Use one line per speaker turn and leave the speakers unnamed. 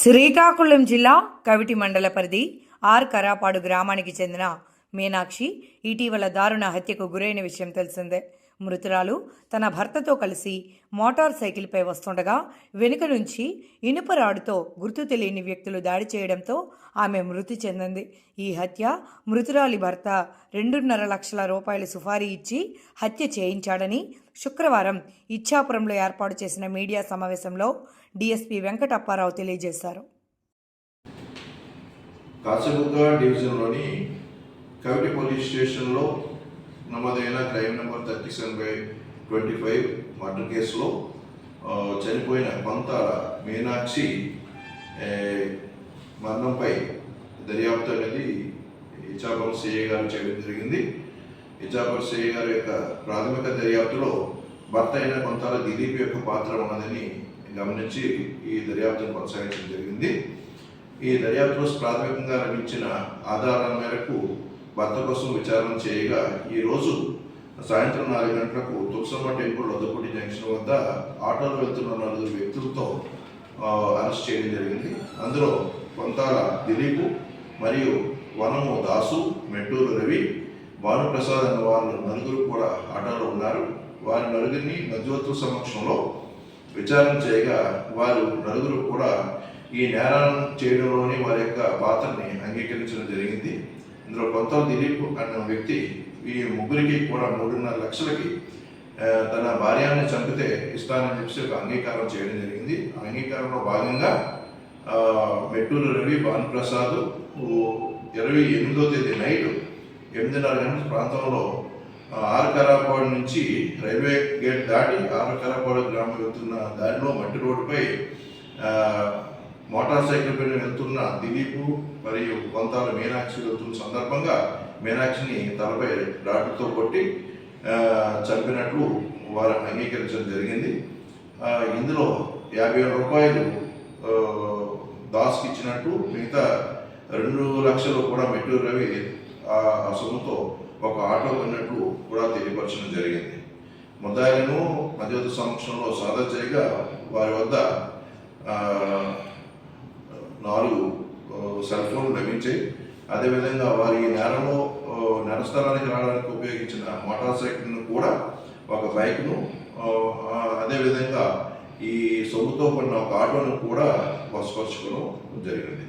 శ్రీకాకుళం జిల్లా కవిటి మండల పరిధి ఆర్ కరాపాడు గ్రామానికి చెందిన మీనాక్షి ఇటీవల దారుణ హత్యకు గురైన విషయం తెలిసిందే. మృతురాలు తన భర్తతో కలిసి మోటార్ సైకిల్పై వస్తుండగా వెనుక నుంచి ఇనుప రాడుతో గుర్తు తెలియని వ్యక్తులు దాడి చేయడంతో ఆమె మృతి చెందింది. ఈ హత్య మృతురాలి భర్త రెండున్నర లక్షల రూపాయల సుఫారీ ఇచ్చి హత్య చేయించాడని శుక్రవారం ఇచ్చాపురంలో ఏర్పాటు చేసిన మీడియా సమావేశంలో డీఎస్పీ వెంకటప్పారావు తెలియజేశారు.
కాచిగుక్క డివిజన్లోని కవిటి పోలీస్ స్టేషన్లో నమోదైన crime number thirty seven by twenty five murder కేసులో చనిపోయిన కొంత మీనాక్షి మరణంపై దర్యాప్తు అనేది ఇచ్చాపురం సిఐ గారు చేయడం జరిగింది. ఇచ్చాపురం సిఐ గారి యొక్క ప్రాథమిక దర్యాప్తులో భర్త అయిన కొంతాల దిలీప్ యొక్క పాత్ర ఉన్నదని గమనించి ఈ దర్యాప్తును కొనసాగించడం జరిగింది. ఈ దర్యాప్తులో ప్రాథమికంగా లభించిన ఆధారాల మేరకు భర్త కోసం విచారణ చేయగా ఈరోజు సాయంత్రం నాలుగు గంటలకు తుక్సమ్మ టెంపుల్ వద్దపూడి జంక్షన్ వద్ద ఆటోలో వెళ్తున్న నలుగురు వ్యక్తులతో అరెస్ట్ చేయడం జరిగింది. అందులో కొంతాల దిలీపు మరియు వనము దాసు మెట్టూరు రవి భానుప్రసాద్ అన్న వాళ్ళు నలుగురు కూడా ఆటోలో ఉన్నారు. వారి నలుగురిని మధ్యవర్తుల సమక్షంలో విచారణ చేయగా వారు నలుగురు కూడా ఈ నేరాలను చేయడంలోని వారి యొక్క పాత్రని అంగీకరించడం జరిగింది. ఇందులో కొంత దిలీప్ అన్న వ్యక్తి ఈ ముగ్గురికి కూడా మూడున్నర లక్షలకి తన భార్యాన్ని చంపితే ఇస్తానని చెప్పి ఒక అంగీకారం చేయడం జరిగింది. ఆ అంగీకారంలో భాగంగా మెట్టూరు రవి భానుప్రసాద్ ఇరవై ఎనిమిదో తేదీ నైట్ ఎనిమిదిన్నర గంటల ప్రాంతంలో ఆ, నుంచి రైల్వే గేట్ దాటి ఆరకరాపాడు గ్రామం వెళ్తున్న దారిలో మట్టి రోడ్డుపై మోటార్ సైకిల్ పైన వెళ్తున్న దిలీప్ మరియు కొంతాల మీనాక్షి వెళ్తున్న సందర్భంగా మీనాక్షిని తలపై రాడ్డుతో కొట్టి చంపినట్లు వారు అంగీకరించడం జరిగింది. ఇందులో యాభై వేల రూపాయలు దాస్కి ఇచ్చినట్టు మిగతా రెండు లక్షలు కూడా మెట్టూరు రవి ఆ సొమ్ముతో ఒక ఆటో కొన్నట్లు కూడా తెలియపరచడం జరిగింది. ముద్దాయిలను మధ్యవర్తి సమక్షంలో సాధన చేయగా వారి వద్ద సెల్ ఫోన్ లభించాయి అదేవిధంగా వారి నేరంలో నరస్థలానికి రావడానికి ఉపయోగించిన మోటార్ సైకిల్ను కూడా ఒక బైక్ను అదేవిధంగా ఈ సొమ్ముతో కొన్న ఒక ఆటోను కూడా వసపరచుకోవడం జరిగింది.